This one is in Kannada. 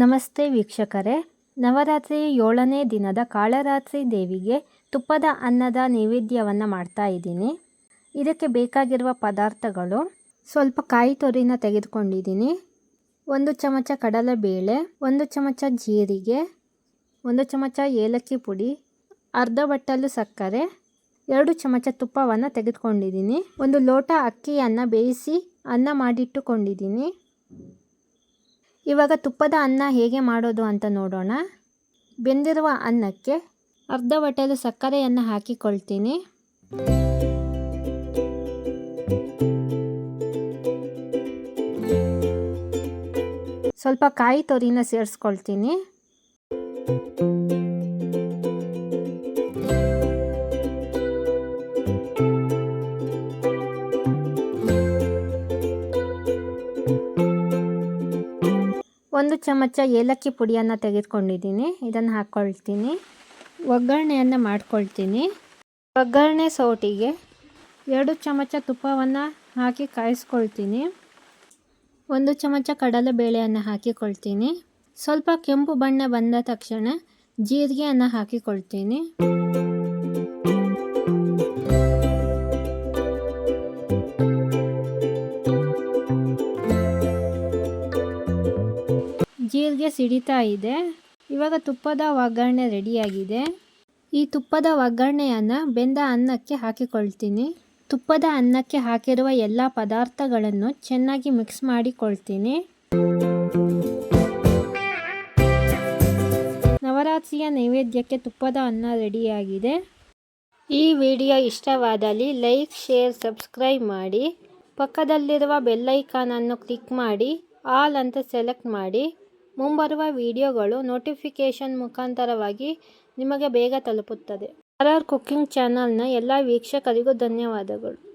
ನಮಸ್ತೆ ವೀಕ್ಷಕರೇ. ನವರಾತ್ರಿಯ ಏಳನೇ ದಿನದ ಕಾಳರಾತ್ರಿ ದೇವಿಗೆ ತುಪ್ಪದ ಅನ್ನದ ನೈವೇದ್ಯವನ್ನು ಮಾಡ್ತಾ ಇದ್ದೀನಿ. ಇದಕ್ಕೆ ಬೇಕಾಗಿರುವ ಪದಾರ್ಥಗಳು ಸ್ವಲ್ಪ ಕಾಯಿ ತೊರಿನ ತೆಗೆದುಕೊಂಡಿದ್ದೀನಿ. ಒಂದು ಚಮಚ ಕಡಲೆಬೇಳೆ, ಒಂದು ಚಮಚ ಜೀರಿಗೆ, ಒಂದು ಚಮಚ ಏಲಕ್ಕಿ ಪುಡಿ, ಅರ್ಧ ಬಟ್ಟಲು ಸಕ್ಕರೆ, ಎರಡು ಚಮಚ ತುಪ್ಪವನ್ನು ತೆಗೆದುಕೊಂಡಿದ್ದೀನಿ. ಒಂದು ಲೋಟ ಅಕ್ಕಿಯನ್ನು ಬೇಯಿಸಿ ಅನ್ನ ಮಾಡಿಟ್ಟುಕೊಂಡಿದ್ದೀನಿ. ಇವಾಗ ತುಪ್ಪದ ಅನ್ನ ಹೇಗೆ ಮಾಡೋದು ಅಂತ ನೋಡೋಣ. ಬೆಂದಿರುವ ಅನ್ನಕ್ಕೆ ಅರ್ಧ ಬಟ್ಟಲು ಸಕ್ಕರೆಯನ್ನು ಹಾಕಿಕೊಳ್ತೀನಿ. ಸ್ವಲ್ಪ ಕಾಯಿ ತೊರಿನ ಸೇರಿಸ್ಕೊಳ್ತೀನಿ. ಒಂದು ಚಮಚ ಏಲಕ್ಕಿ ಪುಡಿಯನ್ನು ತೆಗೆದುಕೊಂಡಿದ್ದೀನಿ. ಇದನ್ನು ಹಾಕ್ಕೊಳ್ತೀನಿ ಒಗ್ಗರಣೆಯನ್ನು ಮಾಡ್ಕೊಳ್ತೀನಿ. ಒಗ್ಗರಣೆ ಸೌಟಿಗೆ ಎರಡು ಚಮಚ ತುಪ್ಪವನ್ನು ಹಾಕಿ ಕಾಯಿಸ್ಕೊಳ್ತೀನಿ. ಒಂದು ಚಮಚ ಕಡಲೆಬೇಳೆಯನ್ನು ಹಾಕಿಕೊಳ್ತೀನಿ. ಸ್ವಲ್ಪ ಕೆಂಪು ಬಣ್ಣ ಬಂದ ತಕ್ಷಣ ಜೀರಿಗೆಯನ್ನು ಹಾಕಿಕೊಳ್ತೀನಿ. ಜೀರಿಗೆ ಸಿಡಿತಾ ಇದೆ. ಇವಾಗ ತುಪ್ಪದ ಒಗ್ಗರಣೆ ರೆಡಿಯಾಗಿದೆ. ಈ ತುಪ್ಪದ ಒಗ್ಗರಣೆಯನ್ನು ಬೆಂದ ಅನ್ನಕ್ಕೆ ಹಾಕಿಕೊಳ್ತೀನಿ. ತುಪ್ಪದ ಅನ್ನಕ್ಕೆ ಹಾಕಿರುವ ಎಲ್ಲ ಪದಾರ್ಥಗಳನ್ನು ಚೆನ್ನಾಗಿ ಮಿಕ್ಸ್ ಮಾಡಿಕೊಳ್ತೀನಿ. ನವರಾತ್ರಿಯ ನೈವೇದ್ಯಕ್ಕೆ ತುಪ್ಪದ ಅನ್ನ ರೆಡಿಯಾಗಿದೆ. ಈ ವಿಡಿಯೋ ಇಷ್ಟವಾದಲ್ಲಿ ಲೈಕ್, ಶೇರ್, ಸಬ್ಸ್ಕ್ರೈಬ್ ಮಾಡಿ. ಪಕ್ಕದಲ್ಲಿರುವ ಬೆಲ್ಲೈಕಾನನ್ನು ಕ್ಲಿಕ್ ಮಾಡಿ. ಆಲ್ ಅಂತ ಸೆಲೆಕ್ಟ್ ಮಾಡಿ. ಮುಂಬರುವ ವಿಡಿಯೋಗಳು ನೋಟಿಫಿಕೇಷನ್ ಮುಖಾಂತರವಾಗಿ ನಿಮಗೆ ಬೇಗ ತಲುಪುತ್ತದೆ. ಆರ್ ಆರ್ ಕುಕ್ಕಿಂಗ್ ಚಾನಲ್ನ ಎಲ್ಲ ವೀಕ್ಷಕರಿಗೂ ಧನ್ಯವಾದಗಳು.